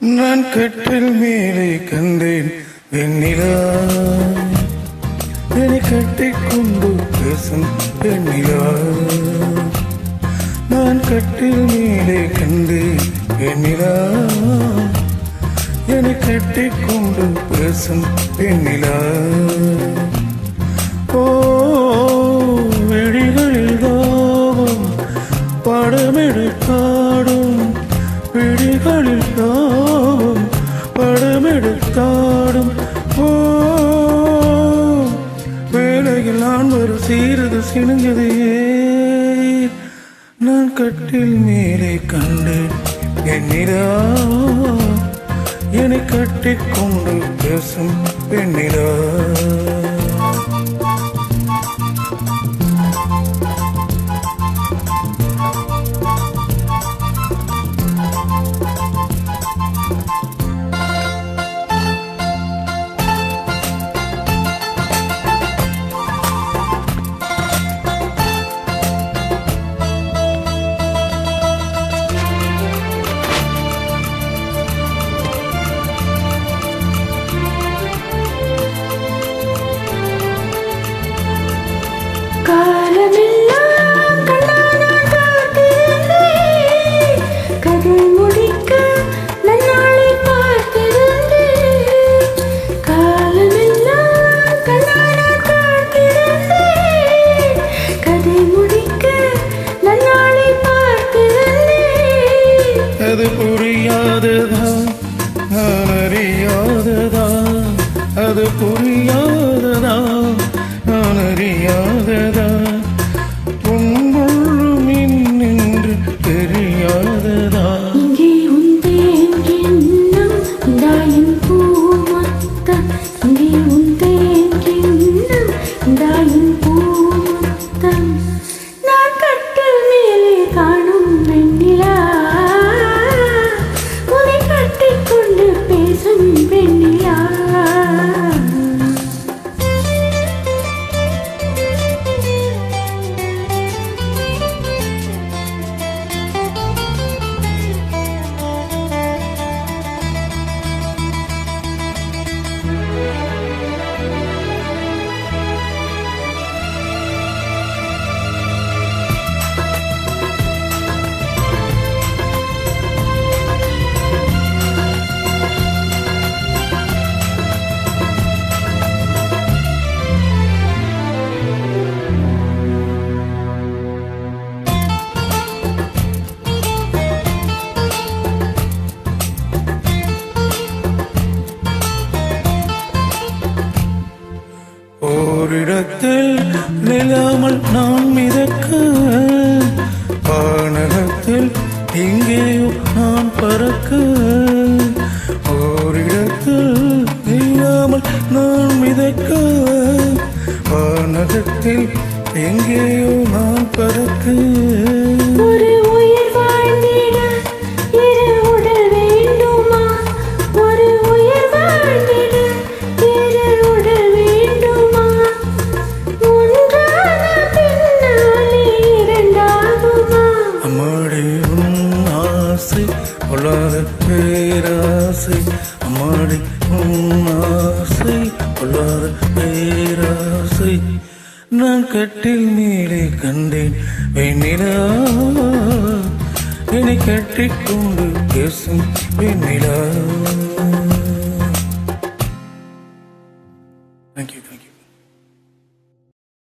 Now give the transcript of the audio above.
நான் கட்டில் மேலே கந்தேன் வெண்ணிலா. என்னை கட்டி கொண்டு பேசும் வெண்ணிலா. நான் கட்டில் மேலே கந்தேன் வெண்ணிலா. என்னை கட்டி கொண்டு பேசும் வெண்ணிலா. ஓ சீரது சிணுங்குது நான் கட்டில் மேலே கண்டேன். என்னிடா என்னை கட்டிக்கொண்டு பேசும் பெண்ணிடா ஓரிடத்தில் நிலாமல் நாம் மிதக்க வானகத்தில் எங்கேயோ நான் பறக்க. பேராசை நான் கட்டில் மேலே கண்டேன். வெண்ணிலா என்னை கட்டிக்கொண்டு பேசும் வெண்ணிலா. Thank you thank you